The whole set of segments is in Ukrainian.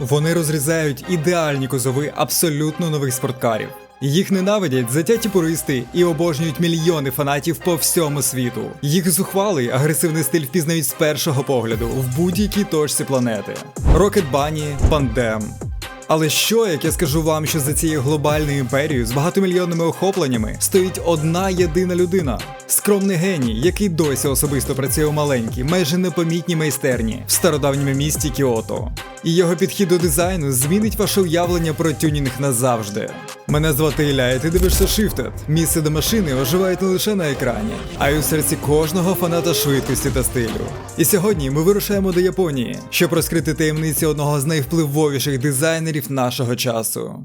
Вони розрізають ідеальні кузови абсолютно нових спорткарів. Їх ненавидять затяті пуристи і обожнюють мільйони фанатів по всьому світу. Їх зухвалий агресивний стиль впізнають з першого погляду в будь-якій точці планети. Rocket Bunny, Pandem. Але що, як я скажу вам, що за цією глобальною імперією з багатомільйонними охопленнями стоїть одна єдина людина скромний геній, який досі особисто працює у маленькій, майже непомітній майстерні в стародавньому місті Кіото. І його підхід до дизайну змінить ваше уявлення про тюнінг назавжди. Мене звати Ілля, і ти дивишся Shifted. Місце до машини оживають не лише на екрані, а й у серці кожного фаната швидкості та стилю. І сьогодні ми вирушаємо до Японії, щоб розкрити таємниці одного з найвпливовіших дизайнерів нашого часу.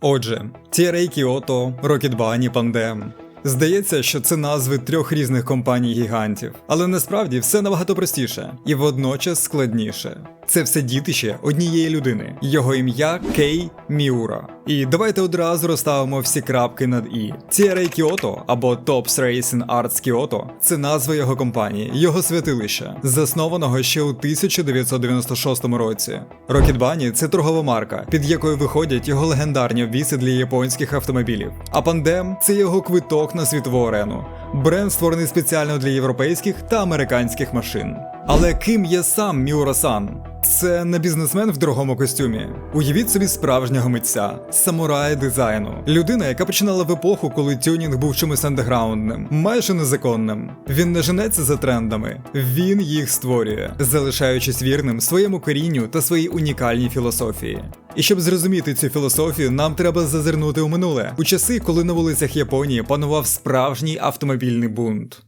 Отже, TRA Кіото, Bunny, Pandem. Здається, що це назви трьох різних компаній гігантів, але насправді все набагато простіше і водночас складніше. Це все дітище однієї людини. Його ім'я Кей Міура. І давайте одразу розставимо всі крапки над і. TRA Kyoto або Tops Racing Arts Kyoto – це назва його компанії, його святилища, заснованого ще у 1996 році. Rocket Bunny – це торгова марка, під якою виходять його легендарні обвіси для японських автомобілів. А Pandem – це його квиток на світову арену. Бренд створений спеціально для європейських та американських машин. Але ким є сам Міура-сан? Це не бізнесмен в дорогому костюмі. Уявіть собі справжнього митця, самурая дизайну. Людина, яка починала в епоху, коли тюнінг був чимось андеграундним, майже незаконним. Він не женеться за трендами, він їх створює, залишаючись вірним своєму корінню та своїй унікальній філософії. І щоб зрозуміти цю філософію, нам треба зазирнути у минуле, у часи, коли на вулицях Японії панував справжній автомобільний бунт.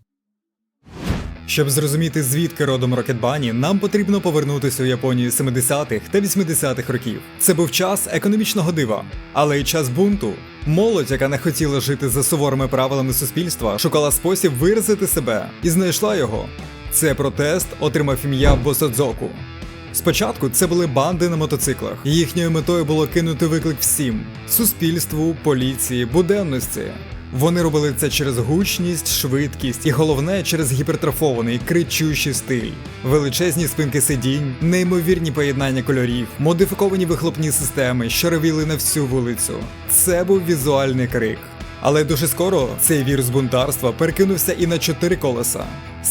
Щоб зрозуміти, звідки родом Bunny, нам потрібно повернутися у Японію 70-х та 80-х років. Це був час економічного дива, але й час бунту. Молодь, яка не хотіла жити за суворими правилами суспільства, шукала спосіб виразити себе і знайшла його. Це протест отримав ім'я Босадзоку. Спочатку це були банди на мотоциклах. Їхньою метою було кинути виклик всім суспільству, поліції, буденності. Вони робили це через гучність, швидкість і головне через гіпертрофований, кричущий стиль, величезні спинки сидінь, неймовірні поєднання кольорів, модифіковані вихлопні системи, що ревіли на всю вулицю. Це був візуальний крик. Але дуже скоро цей вірус бунтарства перекинувся і на чотири колеса.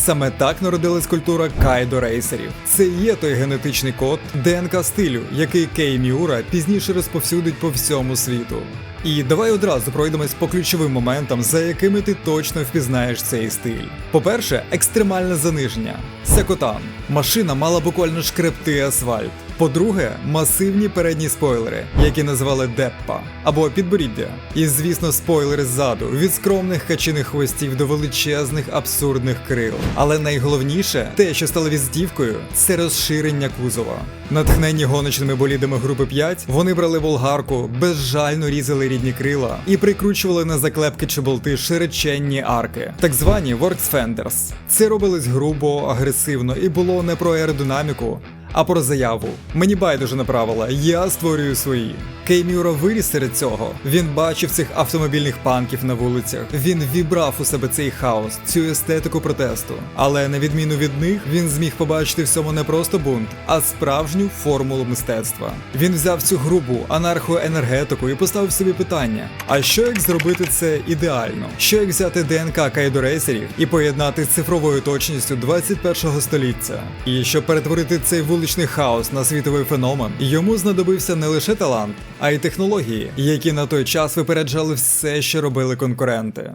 Саме так народилась культура кайдо рейсерів. Це і є той генетичний код ДНК стилю, який Кей Міура пізніше розповсюдить по всьому світу. І давай одразу пройдемось по ключовим моментам, за якими ти точно впізнаєш цей стиль. По-перше, екстремальне заниження. Секотан. Машина мала буквально шкребти асфальт. По-друге, масивні передні спойлери, які назвали Деппа або підборіддя. І, звісно, спойлери ззаду, від скромних качиних хвостів до величезних абсурдних крил. Але найголовніше, те, що стало візитівкою, це розширення кузова. Натхнені гоночними болідами групи 5, вони брали болгарку, безжально різали рідні крила і прикручували на заклепки чи болти широченні арки, так звані Works Fenders. Це робилось грубо, агресивно і було не про аеродинаміку, а про заяву. Мені байдуже на правила, я створюю свої. Кей Мюра виріс серед цього. Він бачив цих автомобільних панків на вулицях. Він вібрав у себе цей хаос, цю естетику протесту. Але на відміну від них, він зміг побачити в цьому не просто бунт, а справжню формулу мистецтва. Він взяв цю грубу анархоенергетику і поставив собі питання: а що як зробити це ідеально? Що як взяти ДНК кайдорейсерів і поєднати з цифровою точністю 21-го століття? І щоб перетворити цей вуличний хаос на світовий феномен, йому знадобився не лише талант, а й технології, які на той час випереджали все, що робили конкуренти.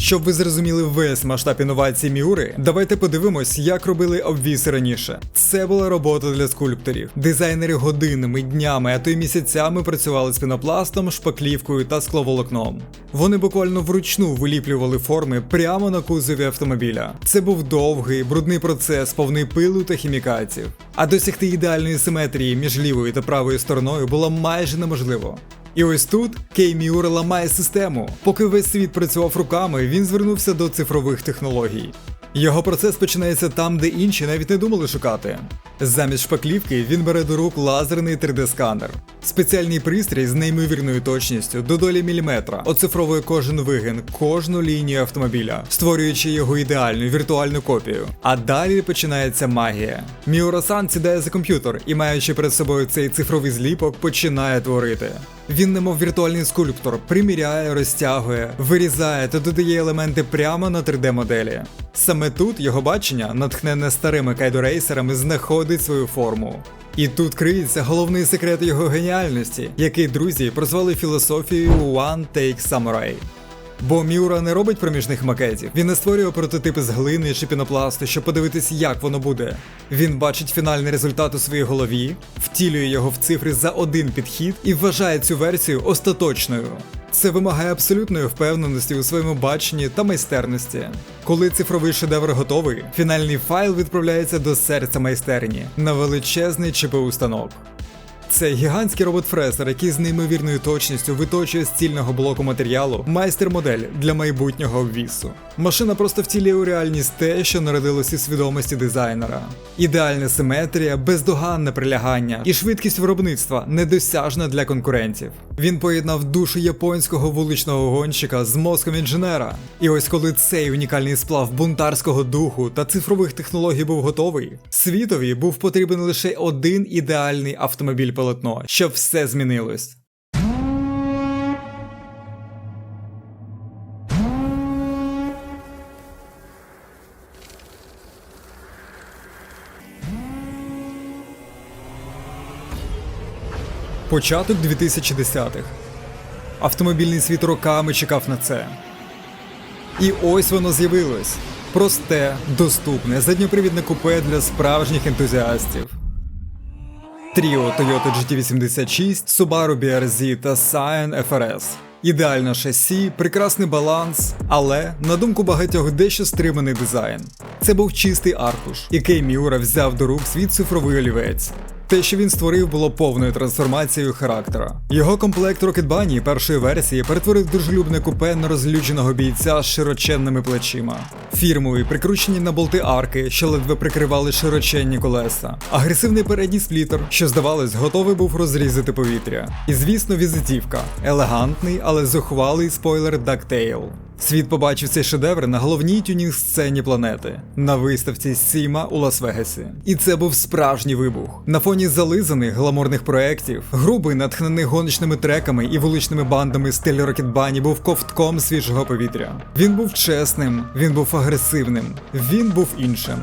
Щоб ви зрозуміли весь масштаб інновацій Міури, давайте подивимось, як робили обвіси раніше. Це була робота для скульпторів. Дизайнери годинами, днями, а то й місяцями працювали з пінопластом, шпаклівкою та скловолокном. Вони буквально вручну виліплювали форми прямо на кузові автомобіля. Це був довгий, брудний процес, повний пилу та хімікатів. А досягти ідеальної симетрії між лівою та правою стороною було майже неможливо. І ось тут Кей Міур ламає систему. Поки весь світ працював руками, він звернувся до цифрових технологій. Його процес починається там, де інші навіть не думали шукати. Замість шпаклівки він бере до рук лазерний 3D-сканер. Спеціальний пристрій з неймовірною точністю до долі міліметра оцифровує кожен вигин, кожну лінію автомобіля, створюючи його ідеальну віртуальну копію. А далі починається магія. Міурасан сідає за комп'ютер і, маючи перед собою цей цифровий зліпок, починає творити. Він, немов віртуальний скульптор, приміряє, розтягує, вирізає та додає елементи прямо на 3D-моделі. Саме тут його бачення, натхнене старими кайдорейсерами, знаходить свою форму. І тут криється головний секрет його геніальності, який друзі прозвали філософією One Take Samurai. Бо Міура не робить проміжних макетів, він не створює прототипи з глини чи пінопласту, щоб подивитись, як воно буде. Він бачить фінальний результат у своїй голові, втілює його в цифри за один підхід і вважає цю версію остаточною. Це вимагає абсолютної впевненості у своєму баченні та майстерності. Коли цифровий шедевр готовий, фінальний файл відправляється до серця майстерні на величезний ЧПУ станок. Це гігантський робот-фрезер, який з неймовірною точністю виточує з цільного блоку матеріалу майстер-модель для майбутнього обвісу. Машина просто втілює у реальність те, що народилось із свідомості дизайнера. Ідеальна симетрія, бездоганне прилягання і швидкість виробництва недосяжна для конкурентів. Він поєднав душу японського вуличного гонщика з мозком інженера. І ось коли цей унікальний сплав бунтарського духу та цифрових технологій був готовий, світові був потрібен лише один ідеальний автомобіль полотно, щоб все змінилось. Початок 2010-х. Автомобільний світ роками чекав на це. І ось воно з'явилось. Просте, доступне, задньопривідне купе для справжніх ентузіастів. Тріо Toyota GT86, Subaru BRZ та Scion FRS. Ідеальне шасі, прекрасний баланс, але, на думку багатьох, дещо стриманий дизайн. Це був чистий аркуш, який Міура взяв до рук свій цифровий олівець. Те, що він створив, було повною трансформацією характера. Його комплект Bunny першої версії перетворив дружелюбне купе на розлюченого бійця з широченними плечима. Фірмові, прикручені на болти арки, що ледве прикривали широченні колеса. Агресивний передній сплітер, що здавалось, готовий був розрізати повітря. І звісно, візитівка. Елегантний, але зухвалий спойлер Ducktail. Світ побачив цей шедевр на головній тюнінг сцені планети на виставці Сіма у Лас-Вегасі. І це був справжній вибух. На фоні зализаних гламурних проєктів, грубий, натхнений гоночними треками і вуличними бандами стиль Рокетбані був ковтком свіжого повітря. Він був чесним, він був агресивним, він був іншим.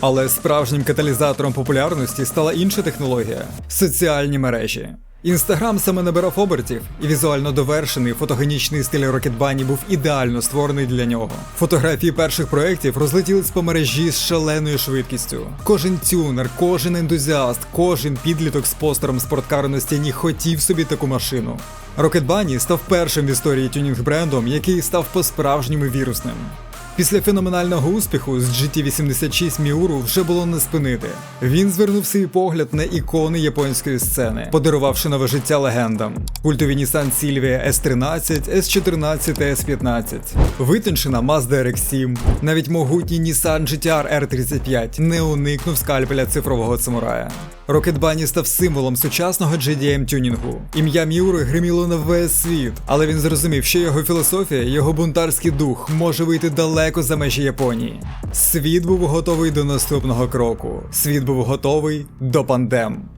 Але справжнім каталізатором популярності стала інша технологія соціальні мережі. Інстаграм саме набирав обертів, і візуально довершений фотогенічний стиль Рокетбані був ідеально створений для нього. Фотографії перших проєктів розлетілись по мережі з шаленою швидкістю. Кожен тюнер, кожен ентузіаст, кожен підліток з постером спорткару на стіні хотів собі таку машину. Bunny став першим в історії тюнінг брендом, який став по-справжньому вірусним. Після феноменального успіху з GT86 Miuru вже було не спинити. Він звернув свій погляд на ікони японської сцени, подарувавши нове життя легендам. Культові Nissan Silvia S13, S14 та S15, витончена Mazda RX-7, навіть могутній Nissan GTR R35 не уникнув скальпеля цифрового самурая. Bunny став символом сучасного gdm тюнінгу. Ім'я Міури гриміло на весь світ, але він зрозумів, що його філософія, його бунтарський дух може вийти далеко за межі Японії. Світ був готовий до наступного кроку. Світ був готовий до пандем.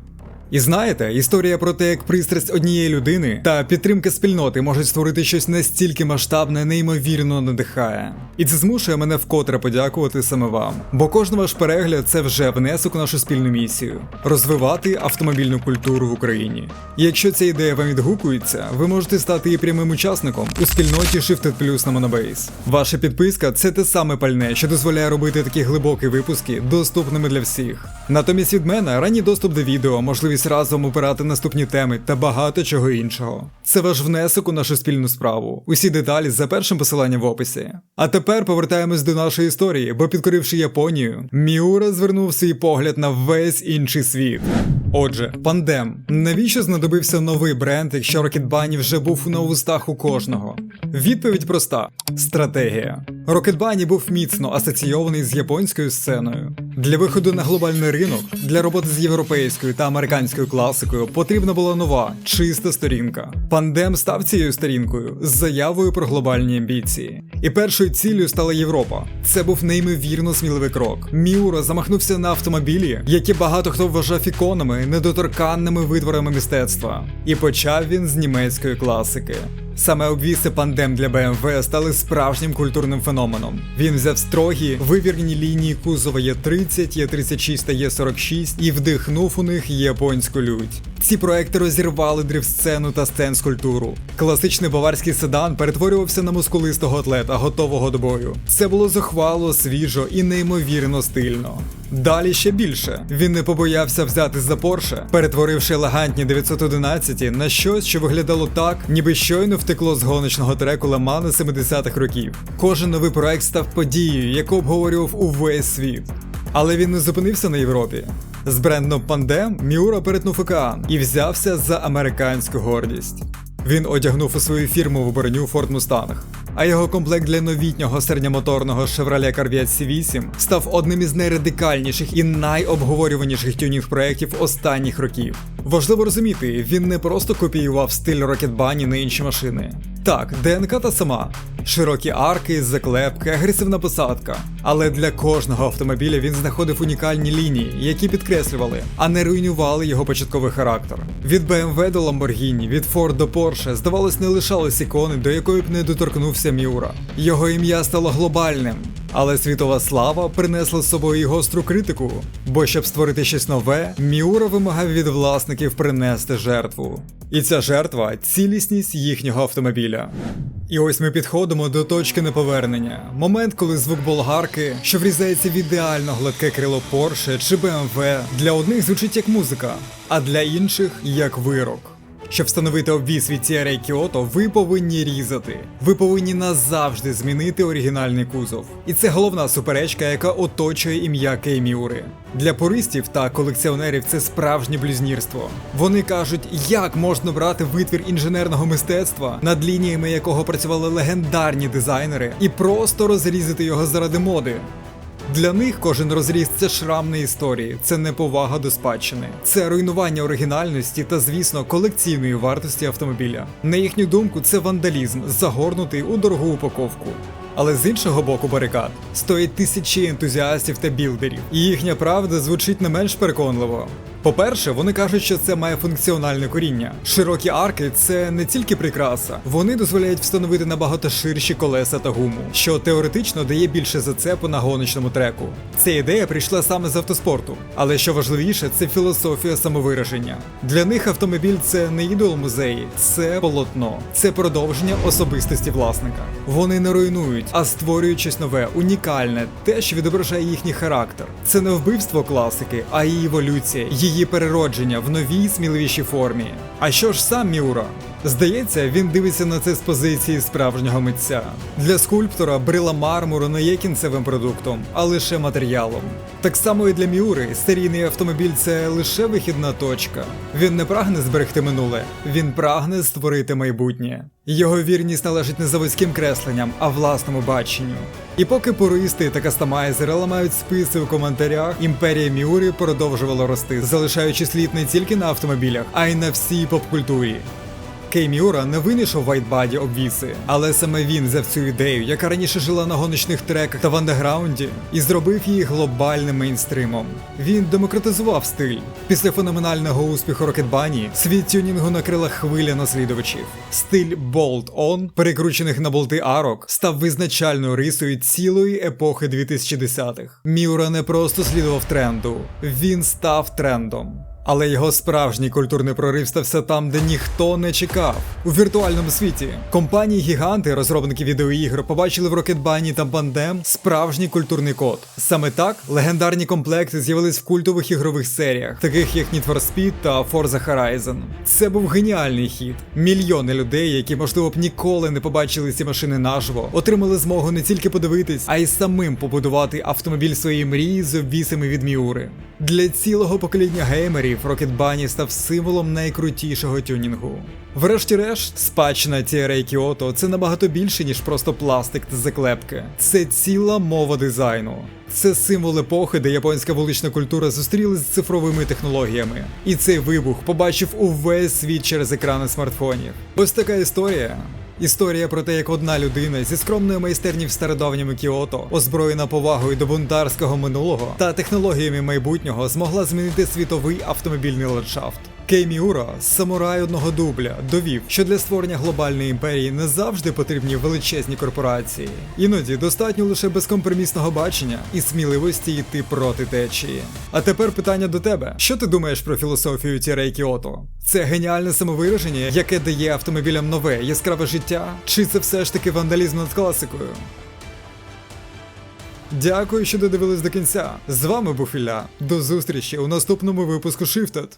І знаєте, історія про те, як пристрасть однієї людини та підтримка спільноти можуть створити щось настільки масштабне, неймовірно надихає. І це змушує мене вкотре подякувати саме вам. Бо кожен ваш перегляд це вже внесок у нашу спільну місію розвивати автомобільну культуру в Україні. І якщо ця ідея вам відгукується, ви можете стати і прямим учасником у спільноті Shifted Plus на Monobase. Ваша підписка це те саме пальне, що дозволяє робити такі глибокі випуски доступними для всіх. Натомість від мене ранній доступ до відео, можливість разом обирати наступні теми та багато чого іншого. Це ваш внесок у нашу спільну справу. Усі деталі за першим посиланням в описі. А тепер повертаємось до нашої історії, бо підкоривши Японію, Міура звернув свій погляд на весь інший світ. Отже, пандем. Навіщо знадобився новий бренд, якщо Bunny вже був на устах у кожного? Відповідь проста: стратегія. Bunny був міцно асоційований з японською сценою. Для виходу на глобальний ринок, для роботи з європейською та американською класикою потрібна була нова, чиста сторінка. Пандем став цією сторінкою з заявою про глобальні амбіції. І першою ціллю стала Європа. Це був неймовірно сміливий крок. Міура замахнувся на автомобілі, які багато хто вважав іконами, недоторканними витворами мистецтва. І почав він з німецької класики. Саме обвіси пандем для BMW стали справжнім культурним феноменом. Він взяв строгі, вивірні лінії кузова Є30, Є36 та Є46 і вдихнув у них японську лють. Ці проекти розірвали дрифт-сцену та сцен-скульптуру. Класичний баварський седан перетворювався на мускулистого атлета, готового до бою. Це було зухвало, свіжо і неймовірно стильно. Далі ще більше. Він не побоявся взяти за Порше, перетворивши елегантні 911 на щось, що виглядало так, ніби щойно втекло з гоночного треку Лемана 70-х років. Кожен новий проект став подією, яку обговорював увесь світ. Але він не зупинився на Європі. З брендом Пандем Міура перетнув океан і взявся за американську гордість. Він одягнув у свою фірмову броню Ford Mustang, а його комплект для новітнього середньомоторного Chevrolet Corvette C8 став одним із найрадикальніших і найобговорюваніших тюнінг проєктів останніх років. Важливо розуміти, він не просто копіював стиль Rocket Bunny на інші машини. Так, ДНК та сама. Широкі арки, заклепки, агресивна посадка. Але для кожного автомобіля він знаходив унікальні лінії, які підкреслювали, а не руйнували його початковий характер. Від BMW до Lamborghini, від Ford до Porsche, здавалось, не лишалось ікони, до якої б не доторкнувся Міура. Його ім'я стало глобальним. Але світова слава принесла з собою і гостру критику, бо щоб створити щось нове, Міура вимагав від власників принести жертву. І ця жертва цілісність їхнього автомобіля. І ось ми підходимо до точки неповернення. Момент, коли звук болгарки, що врізається в ідеально гладке крило Porsche чи BMW, для одних звучить як музика, а для інших як вирок. Щоб встановити обвіз від CRA Kyoto, ви повинні різати. Ви повинні назавжди змінити оригінальний кузов. І це головна суперечка, яка оточує ім'я Кейміури. Для пуристів та колекціонерів це справжнє блюзнірство. Вони кажуть, як можна брати витвір інженерного мистецтва, над лініями якого працювали легендарні дизайнери, і просто розрізати його заради моди. Для них кожен розріз це шрам на історії, це неповага до спадщини, це руйнування оригінальності та, звісно, колекційної вартості автомобіля. На їхню думку, це вандалізм, загорнутий у дорогу упаковку. Але з іншого боку барикад стоять тисячі ентузіастів та білдерів, і їхня правда звучить не менш переконливо. По-перше, вони кажуть, що це має функціональне коріння. Широкі арки це не тільки прикраса, вони дозволяють встановити набагато ширші колеса та гуму, що теоретично дає більше зацепу на гоночному треку. Ця ідея прийшла саме з автоспорту, але що важливіше, це філософія самовираження. Для них автомобіль це не ідол музеї, це полотно, це продовження особистості власника. Вони не руйнують, а створюють щось нове, унікальне, те, що відображає їхній характер. Це не вбивство класики, а її еволюція, її переродження в новій сміливішій формі. А що ж сам Міура? Здається, він дивиться на це з позиції справжнього митця. Для скульптора брила мармуру не є кінцевим продуктом, а лише матеріалом. Так само і для Міури серійний автомобіль це лише вихідна точка. Він не прагне зберегти минуле, він прагне створити майбутнє. Його вірність належить не заводським кресленням, а власному баченню. І поки пуристи та кастомайзери ламають списи у коментарях, імперія Міурі продовжувала рости, залишаючи слід не тільки на автомобілях, а й на всій попкультурі. Кей Міура не винайшов вайтбаді обвіси, але саме він взяв цю ідею, яка раніше жила на гоночних треках та в андеграунді, і зробив її глобальним мейнстримом. Він демократизував стиль. Після феноменального успіху Rocket Bunny світ тюнінгу накрила хвиля наслідувачів. Стиль Bolt On, перекручених на болти арок, став визначальною рисою цілої епохи 2010-х. Міура не просто слідував тренду, він став трендом. Але його справжній культурний прорив стався там, де ніхто не чекав. У віртуальному світі компанії гіганти, розробники відеоігр, побачили в Bunny та Bandem справжній культурний код. Саме так легендарні комплекти з'явились в культових ігрових серіях, таких як Need for Speed та Forza Horizon. Це був геніальний хід. Мільйони людей, які можливо б ніколи не побачили ці машини наживо, отримали змогу не тільки подивитись, а й самим побудувати автомобіль своєї мрії з обвісами від Міури. Для цілого покоління геймерів Rocket Bunny став символом найкрутішого тюнінгу. Врешті-решт, спадщина TRA Kyoto – це набагато більше, ніж просто пластик та заклепки. Це ціла мова дизайну. Це символ епохи, де японська вулична культура зустрілась з цифровими технологіями. І цей вибух побачив увесь світ через екрани смартфонів. Ось така історія. Історія про те, як одна людина зі скромної майстерні в стародавньому Кіото, озброєна повагою до бунтарського минулого та технологіями майбутнього, змогла змінити світовий автомобільний ландшафт. Кей Міура, самурай одного дубля, довів, що для створення глобальної імперії не завжди потрібні величезні корпорації. Іноді достатньо лише безкомпромісного бачення і сміливості йти проти течії. А тепер питання до тебе: що ти думаєш про філософію Тірей Кіото? Це геніальне самовираження, яке дає автомобілям нове яскраве життя? Чи це все ж таки вандалізм над класикою? Дякую, що додивились до кінця. З вами був Ілля. До зустрічі у наступному випуску Shifted.